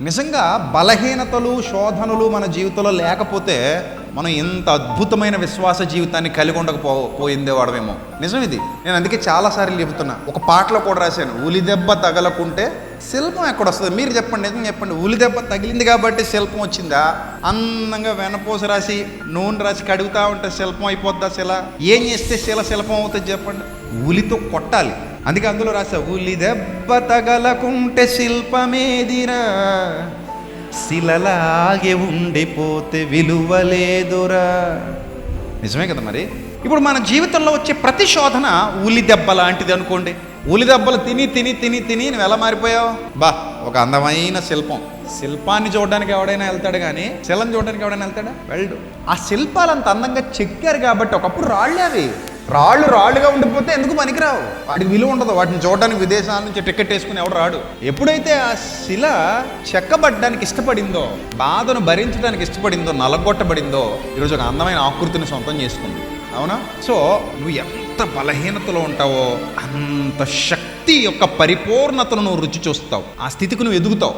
నిజంగా బలహీనతలు శోధనలు మన జీవితంలో లేకపోతే మనం ఇంత అద్భుతమైన విశ్వాస జీవితాన్ని కలిగి ఉండకపో పోయిందేవాడమేమో నిజం ఇది. నేను అందుకే చాలాసార్లు చెబుతున్నా. ఒక పాటలో కూడా రాశాను ఉలి దెబ్బ తగలకుంటే శిల్పం ఎక్కడ వస్తుంది మీరు చెప్పండి నిజం చెప్పండి. ఉలి దెబ్బ తగిలింది కాబట్టి శిల్పం వచ్చిందా? అందంగా వెనపోసి రాసి నూనె రాసి కడుగుతా ఉంటే శిల్పం అయిపోద్దా శిల? ఏం చేస్తే శిల శిల్పం అవుతుంది చెప్పండి. ఉలితో కొట్టాలి. అందుకే అందులో రాసా ఉలి దెబ్బ తగలకుంటే శిల్పమేదిరా శిలలాగే ఉండిపోతే విలువలేదురా. నిజమే కదా మరి? ఇప్పుడు మన జీవితంలో వచ్చే ప్రతి శోధన ఉలి దెబ్బ లాంటిది అనుకోండి. ఉలి దెబ్బలు తిని తిని తిని తిని నువ్వు ఎలా మారిపోయావు? బా ఒక అందమైన శిల్పం. శిల్పాన్ని చూడడానికి ఎవడైనా వెళ్తాడు కానీ శిలం చూడడానికి ఎవడైనా వెళ్తాడా? వెళ్ళడు. ఆ శిల్పాలు అంత అందంగా చెక్కారు కాబట్టి ఒకప్పుడు రాళ్ళే అవి రాళ్ళు రాళ్ళుగా ఉండిపోతే ఎందుకు పనికిరావు? వాటికి విలువ ఉండదు. వాటిని చూడడానికి విదేశాల నుంచి టికెట్ వేసుకుని ఎవడు రాడు. ఎప్పుడైతే ఆ శిల చెక్కబడ్డానికి ఇష్టపడిందో బాధను భరించడానికి ఇష్టపడిందో నలగొట్టబడిందో ఈరోజు ఒక అందమైన ఆకృతిని సొంతం చేసుకుంది. అవునా? సో నువ్వు ఎంత బలహీనతలో ఉంటావో అంత శక్తి యొక్క పరిపూర్ణతను నువ్వు రుచి చూస్తావు. ఆ స్థితికి నువ్వు ఎదుగుతావు.